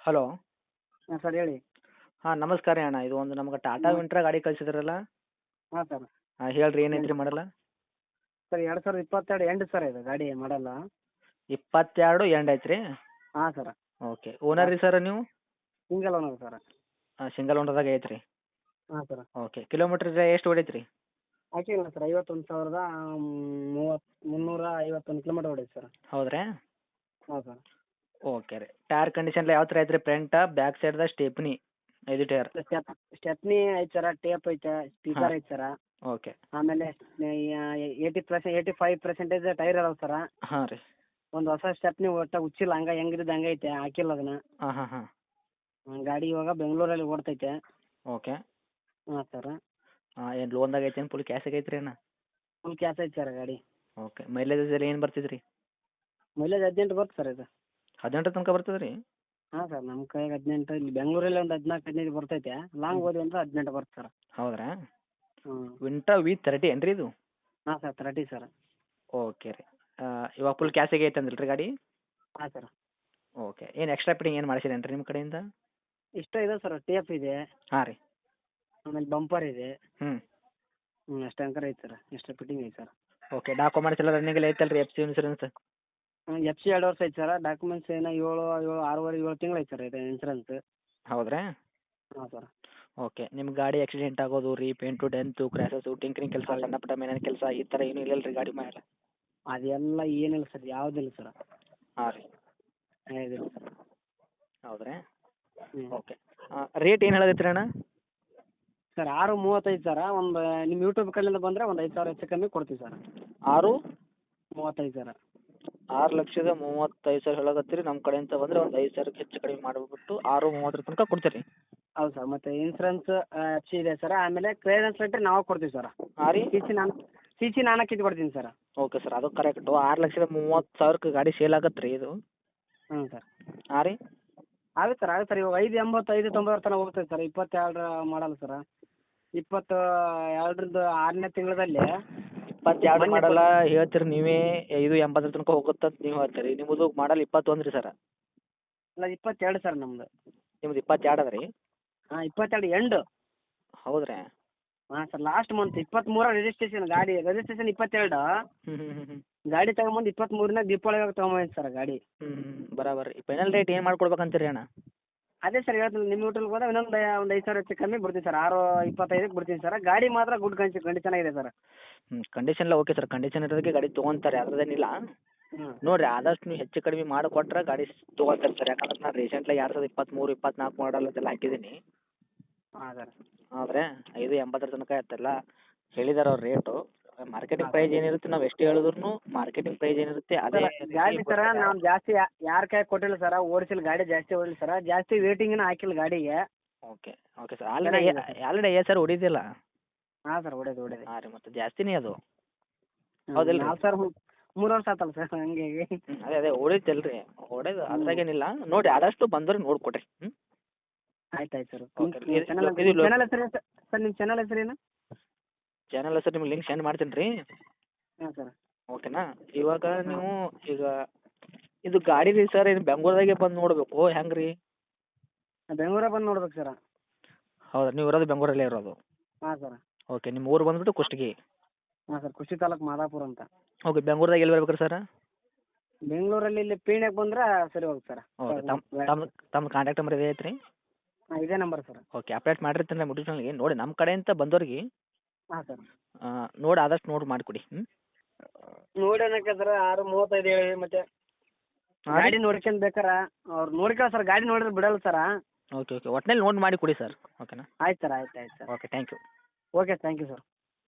Hello. ಹಾಂ sir ಹೇಳಿ. ಹಾಂ ನಮಸ್ಕಾರ ರೀ ಅಣ್ಣ ಇದು ಒಂದು ನಮ್ಗೆ ಟಾಟಾ ವಿಂಟ್ರ ಗಾಡಿ ಕಳ್ಸಿದ್ರಲ್ಲ? ಹಾಂ ಸರ್. ಹಾಂ ಹೇಳ್ರಿ ಏನೈತ್ರಿ ಮಾಡಲ್ಲ? ಸರ್ ಎರಡು ಸಾವಿರದ ಇಪ್ಪತ್ತೆರಡು ಎಂಡ್ ಸರ್ ಇದು ಗಾಡಿ ಮಾಡಲ್ಲ. ಇಪ್ಪತ್ತೆರಡು ಎಂಡ್ ಐತ್ರಿ ಹಾಂ ಸರ್. ಓಕೆ ಓನರ್ ರೀ ಸರ್ ನೀವು? Single owner sir. ಸಿಂಗಲ್ ಓನರ್ದಾಗ ಐತ್ರಿ? ಹಾಂ ಸರ್. ಓಕೆ ಕಿಲೋಮೀಟ್ರ್ ಎಷ್ಟು ಹೊಡೈತ್ರಿ? ಹಾಕಿಲ್ಲ ಸರ್ ಐವತ್ತೊಂದು ಸಾವಿರದ ಮೂವತ್ತು ಮುನ್ನೂರ ಐವತ್ತೊಂದು ಕಿಲೋಮೀಟರ್ ಹೊಡೈತೆ ಸರ್. ಹೌದ್ರಾ? ಹಾಂ ಸರ್. ಓಕೆ ರೀ. ಟೈರ್ ಕಂಡೀಷನ್ ಯಾವ ಥರ ಐತ್ರಿ? ರೀ ಫ್ರಂಟ ಬ್ಯಾಕ್ ಸೈಡ್ದ ಸ್ಟೆಪ್ನಿ ಐದು ಟೈರ್ ಸ್ಟೆಪ್ ಸ್ಟೆಪ್ನಿ ಐತೆ ಸರ ಟೇಪ್ ಐತೆ ಸ್ಪೀಕರ್ ಐತೆ ಸರ ಓಕೆ ಆಮೇಲೆ eighty percent eighty five percentage tyre ಅದಾವೆ ಸರ ಹಾಂ ರೀ. ಒಂದು ಹೊಸ ಸ್ಟೆಪ್ನಿ ಒಟ್ಟ ಉಚ್ಚಿಲ್ಲ ಹಂಗೆ ಹೆಂಗಿದ್ದು ಹಂಗೆ ಐತೆ ಹಾಕಿಲ್ಲ ಅದನ್ನ. ಹಾಂ ಹಾಂ ಹಾಂ. ಗಾಡಿ ಇವಾಗ ಬೆಂಗಳೂರಲ್ಲಿ ಓಡ್ತೈತೆ. ಓಕೆ ಹಾಂ ಸರ ಹಾಂ ಏನು ಲೋನ್ದಾಗ ಐತೆ ಫುಲ್ ಕ್ಯಾಶ್ ಐತ್ರಿ ರೀ ಅಣ್ಣ ಫುಲ್ ಕ್ಯಾಶ್ ಐತೆ ಸರ್ ಗಾಡಿ. ಓಕೆ ಮೈಲೇಜ್ ಎಲ್ಲ ಏನು ಬರ್ತೈತೆ ರೀ ಮೈಲೇಜ್ ಹದಿನೆಂಟು ಬರುತ್ತೆ ಸರ್ ಇದು. ಹದಿನೆಂಟು ತನಕ ಬರ್ತದೆ ರೀ. ಹಾಂ ಸರ್ ನಮ್ಮ ಕೈಗೆ ಹದಿನೆಂಟು ಇಲ್ಲಿ ಬೆಂಗಳೂರಲ್ಲಿ ಒಂದು ಹದಿನಾಲ್ಕು ಹದಿನೈದು ಬರ್ತೈತೆ. ಲಾಂಗ್ ಹೋದ್ವಿ ಅಂದ್ರೆ ಹದಿನೆಂಟು ಬರುತ್ತೆ ಸರ್. ಹೌದ್ರಾ? ಹ್ಞೂ ವಿಂಟಾ ವಿ ತರ್ಟಿ ಏನು ರೀ ಇದು? ಹಾಂ ಸರ್ ತರ್ಟಿ ಸರ್. ಓಕೆ ರೀ. ಇವಾಗ ಫುಲ್ ಕ್ಯಾಶಿಗೆ ಐತೆ ಅಂದಿಲ್ಲ ರೀ ಗಾಡಿ? ಹಾಂ ಸರ್. ಓಕೆ ಏನು ಎಕ್ಸ್ಟ್ರಾ ಫಿಟ್ಟಿಂಗ್ ಏನು ಮಾಡಿಸಿರೇನು ರೀ ನಿಮ್ಮ ಕಡೆಯಿಂದ? ಇಷ್ಟ ಇದೆ ಸರ್ ಟೇಪ್ ಇದೆ. ಹಾಂ ರೀ. ಆಮೇಲೆ ಬಂಪರ್ ಇದೆ. ಹ್ಞೂ ಹ್ಞೂ ಅಷ್ಟು ಅಂಕರ್ ಐತೆ ಸರ್ ಎಕ್ಸ್ಟ್ರಾ ಫಿಟ್ಟಿಂಗ್ ಐತೆ ಸರ್. ಓಕೆ ಡಾಕ್ಯುಮೆಂಟ್ಸ್ ಎಲ್ಲ ರನ್ನಿಂಗ್ ಐತಲ್ಲ ರೀ F C insurance F C ಎರಡು ವರ್ಷ ಐತೆ ಸರ. ಡಾಕ್ಯುಮೆಂಟ್ಸ್ ಏನು ಏಳು ಏಳು ಆರೂವರೆ ಏಳು ತಿಂಗಳು ಐತೆ ಸರ್ ಇದು ಇನ್ಸೂರೆನ್ಸ್ ಹೌದ್ರಾ? ಹಾಂ ಸರ್. ಓಕೆ ನಿಮ್ಮ ಗಾಡಿ ಆಕ್ಸಿಡೆಂಟ್ ಆಗೋದು ರೀ ಪೇಂಟು ಡೆಂತು ಕ್ರ್ಯಾಸಸ್ಸು ಟಿಂಕ್ರಿಂಗ್ ಕೆಲಸ ಸಣ್ಣ ಪುಟ್ಟ ಕೆಲಸ ಈ ಥರ ಏನೂ ಇಲ್ಲ ರೀ ಗಾಡಿ ಮೇಲೆ ಅದೆಲ್ಲ ಏನಿಲ್ಲ ಸರ್ ಯಾವುದಿಲ್ಲ ಸರ್. ಹಾಂ ರೀ. ಇದಿಲ್ಲ ಸರ್. ಹೌದ್ರಾ? ಓಕೆ. ರೇಟ್ ಏನು ಹೇಳಿದ್ರಿ ಅಣ್ಣ? ಸರ್ ಆರು ಮೂವತ್ತೈದು ಸರ. ಒಂದು ನಿಮ್ಮ ಯೂಟ್ಯೂಬ್ ಕಡೆಯಿಂದ ಬಂದರೆ ಒಂದು ಐದು ಸಾವಿರ ಹೆಚ್ಚು ಕಮ್ಮಿ ಕೊಡ್ತೀವಿ ಸರ್. ಆರು? ಮೂವತ್ತೈದು ಸರ. ಆರು ಲಕ್ಷದ ಮೂವತ್ತೈದು ಸಾವಿರ ಹೇಳಕತ್ತೀರಿ ನಮ್ಮ ಕಡೆಯಿಂದ ಬಂದರೆ ಒಂದು ಐದು ಸಾವಿರಕ್ಕೆ ಹೆಚ್ಚು ಕಡಿಮೆ ಮಾಡಿಬಿಟ್ಟು ಆರು ಮೂವತ್ತರ ತನಕ ಕೊಡ್ತೀರಿ. ಹೌದು ಸರ್ ಮತ್ತು ಇನ್ಸೂರೆನ್ಸ್ ಎಫ್ ಸಿ ಇದೆ ಸರ್. ಆಮೇಲೆ ಕ್ಲಿಯರೆನ್ಸ್ ಲೆಟ್ರ್ ನಾವು ಕೊಡ್ತೀವಿ ಸರ್. ಆರಿ ರೀ? ಸಿ ಸಿ ನಾನು ಸಿ ಸಿ ನಾನು ಕಿತ್ತು ಕೊಡ್ತೀನಿ ಸರ್. ಓಕೆ ಸರ್ ಅದು ಕರೆಕ್ಟು ಆರು ಲಕ್ಷದ ಮೂವತ್ತು ಸಾವಿರಕ್ಕೆ ಗಾಡಿ ಸೇಲ್ ಆಗತ್ತೆ ರೀ ಇದು? ಹ್ಞೂ ಸರ್. ಹಾಂ ರೀ? ಆಗುತ್ತೆ ಸರ್ ಆಗುತ್ತೆ ಸರ್. ಇವಾಗ ಐದು ಎಂಬತ್ತು ಐದು ತೊಂಬತ್ತರ ತನಕ ಹೋಗ್ತದೆ ಸರ್. ಇಪ್ಪತ್ತೆರಡರ ಮಾಡಲ್ಲ ಸರ್. ಇಪ್ಪತ್ತು ಎರಡರದ್ದು ಆರನೇ ತಿಂಗಳಲ್ಲಿ ಇಪ್ಪತ್ತೆರಡು ಎರಡು ಮಾಡಲ್ಲ ಹೇಳ್ತೀರಿ ನೀವೇ ಇದು ಎಂಬತ್ತರ ತನಕ ಹೋಗುತ್ತೆ ಅಂತ ನೀವು ಹೇಳ್ತೀರಿ. ನಿಮ್ಮದು ಮಾಡಲ್ ಇಪ್ಪತ್ತೊಂದು ರೀ ಸರ್. ಇಲ್ಲ ಇಪ್ಪತ್ತೆರಡು ಸರ್ ನಮ್ಮದು ನಿಮ್ದು ಇಪ್ಪತ್ತೆರಡು ಅದ ರೀ ಹಾಂ ಇಪ್ಪತ್ತೆರಡು ಎಂಡು ಹೌದ್ರಾ? ಹಾಂ ಸರ್ ಲಾಸ್ಟ್ ಮಂತ್ ಇಪ್ಪತ್ತ್ಮೂರ ರಿಜಿಸ್ಟ್ರೇಷನ್ ಗಾಡಿ ರಿಜಿಸ್ಟ್ರೇಷನ್ ಇಪ್ಪತ್ತೆರಡು. ಗಾಡಿ ತಗೊಂಬಂದು ಇಪ್ಪತ್ತ್ಮೂರನೇ ದೀಪಾವಳಿಗೆ ತಗೊಂಬಂದಿದ್ದು ಸರ್ ಗಾಡಿ. ಬರಾಬರ್ ಫೈನಲ್ ರೇಟ್ ಏನು ಮಾಡ್ಕೊಡ್ಬೇಕಂತೀರಿ ಅಣ್ಣ? ಅದೇ ಸರ್ ಹೇಳ್ತೀನಿ ನಿಮ್ಮ ಹೋಟೆಲ್ಗೆ ಹೋದ್ರೆ ಇನ್ನೊಂದು ಒಂದು ಐದು ಸಾವಿರ ಹೆಚ್ಚು ಕಮ್ಮಿ ಬಿಡ್ತೀನಿ ಸರ್ ಆರು ಇಪ್ಪತ್ತೈದಕ್ಕೆ ಬಿಡ್ತೀನಿ ಸರ್. ಗಾಡಿ ಮಾತ್ರ ಗುಡ್ ಕಂಡಿ ಕಂಡೀಷನ್ ಆಗಿದೆ ಸರ್. ಹ್ಞೂ ಕಂಡೀಷನ್ ಎಲ್ಲ ಓಕೆ ಸರ್. ಕಂಡೀಷನ್ ಇರೋದಕ್ಕೆ ಗಾಡಿ ತೊಗೊಂತಾರೆ ಅದ್ರದ್ದೇನಿಲ್ಲ. ಹ್ಞೂ ನೋಡಿರಿ ಆದಷ್ಟು ನೀವು ಹೆಚ್ಚು ಕಡಿಮೆ ಮಾಡಿಕೊಟ್ರೆ ಗಾಡಿ ತೊಗೊಳ್ತಾರೆ ಸರ್. ಯಾಕಂದ್ರೆ ನಾನು ರೀಸೆಂಟ್ಲಿ ಎರಡು ಸಾವಿರದ ಇಪ್ಪತ್ತ್ಮೂರು ಇಪ್ಪತ್ನಾಲ್ಕು ಮಾಡಲ್ ಅದೆಲ್ಲ ಹಾಕಿದ್ದೀನಿ. ಹಾಂ ಸರ್. ಆದರೆ ಐದು ಎಂಬತ್ತರ ತನಕ ಇರ್ತಲ್ಲ ಹೇಳಿದಾರೆ ಅವ್ರು ರೇಟು ಮಾರ್ಕೆಟಿಂಗ್ ಪ್ರೈಸ್ ಏನಿರುತ್ತೆ ನಾವು ಎಷ್ಟು ಹೇಳಿದ್ರು ಮಾರ್ಕೆಟಿಂಗ್ ಪ್ರೈಸ್ ಏನಿರುತ್ತೆ ಅದೇ ಗಾಡಿ ಸರ ನಾವ್ ಜಾಸ್ತಿ ಯಾರ ಕೈ ಕೊಟ್ಟಿಲ್ಲ ಸರ ಓಡಿಸಿಲ್ಲ ಗಾಡಿ ಜಾಸ್ತಿ ಓಡಿಲ್ಲ ಸರ ಜಾಸ್ತಿ ವೇಟಿಂಗ್ನ ಹಾಕಿಲ್ಲ ಗಾಡಿಗೆ. Okay okay sir already already ಏ ಸರ್ ಹೊಡಿದಿಲ್ಲ? ಹಾ ಸರ್ ಹೊಡೆದು ಹೊಡೆದು. ಹಾ ರೀ ಮತ್ತೆ ಜಾಸ್ತಿನೇ ಅದು? ಹೌದಿಲ್ಲ ನಾವು ಸರ್ ಮೂರು ವರ್ಷ ಆತಲ್ಲ ಸರ್ ಹಂಗೆ ಅದೇ ಅದೇ ಹೊಡಿತಲ್ಲ ರೀ ಹೊಡೆದು ಅದ್ರಾಗೇನಿಲ್ಲ. ನೋಡಿ ಆದಷ್ಟು ಬಂದ್ರೆ ನೋಡ್ಕೊಡ್ರಿ. ಹ್ಞೂ ಆಯ್ತು ಆಯ್ತು ಸರ್ ಚಾನಲ್ ಹೆಸರು ಸರ್ ನಿಮ್ಮ ಚಾನಲ್ ಹೆಸರೇನು ಚಾನಲ್ ಹೆಸರು ನಿಮ್ಗೆ ಲಿಂಕ್ ಸೆಂಡ್ ಮಾಡ್ತೀನಿ ರೀ. ಹಾಂ ಸರ್ ಓಕೆನಾ ಇವಾಗ ನೀವು ಈಗ ಇದು ಗಾಡಿ ರೀ ಸರ್ ಇದು ಬೆಂಗ್ಳೂರಾಗೆ ಬಂದು ನೋಡಬೇಕು ಹೆಂಗೆ ರೀ ಬೆಂಗಳೂರಾಗ ಬಂದು ನೋಡ್ಬೇಕು ಸರ ಹೌದಾ ನೀವು ಇರೋದು ಬೆಂಗಳೂರಲ್ಲೇ ಇರೋದು? ಹಾಂ ಸರ್ ಓಕೆ ನಿಮ್ಮ ಊರು ಬಂದುಬಿಟ್ಟು ಕುಷ್ಟಗಿ. ಹಾಂ ಸರ್ ಕುಷಿ ತಾಲೂಕು ಮಾದಾಪುರ ಅಂತ. ಓಕೆ ಬೆಂಗ್ಳೂರ್ದಾಗ ಎಲ್ಲಿ ಬರ್ಬೇಕು ಸರ್ ಬೆಂಗಳೂರಲ್ಲಿ ಇಲ್ಲಿ ಪೀಣ್ಯಕ್ಕೆ ಬಂದ್ರೆ ಸರಿ ಹೋಗುತ್ತೆ ಸರ್ ಓಕೆ ತಮ್ಮ ತಮ್ಮ ತಮ್ಮ ಕಾಂಟ್ಯಾಕ್ಟ್ ನಂಬರ್ ಇದೆ ಐತ್ರಿ? ಹಾಂ ಇದೇ ನಂಬರ್ ಸರ್ ಓಕೆ ಅಪ್ಡೇಟ್ ಮಾಡಿರ್ತೀನಿ ಯೂಟ್ಯೂಬ್ ಚಾನಲ್ಗೆ ನೋಡಿ ನಮ್ಮ ಕಡೆಯಿಂದ ಬಂದವ್ರಿಗೆ ಹಾಂ ಸರ್ ನೋಡಿ ಆದಷ್ಟು ನೋಡಿ ಮಾಡಿಕೊಡಿ ಹ್ಞೂ ನೋಡಿ ಅನ್ನಕ್ಕೆ ಸರ್ ಆರು ಮೂವತ್ತೈದು ಹೇಳಿ ಮತ್ತೆ. ಗಾಡಿ ನೋಡ್ಕೊಂಡ್ ಬೇಕಾರ? ಅವ್ರು ನೋಡ್ಕೊಳ್ಳ ಸರ್ ಗಾಡಿ ನೋಡಿದ್ರೆ ಬಿಡಲ್ಲ ಸರ. Okay okay. ಒಟ್ನಲ್ಲಿ ನೋಡಿ ಮಾಡಿ ಕೊಡಿ ಸರ್ ಓಕೆನಾ? ಆಯ್ತು ಸರ್ ಆಯ್ತು ಆಯ್ತು sir. Okay thank you okay thank you sir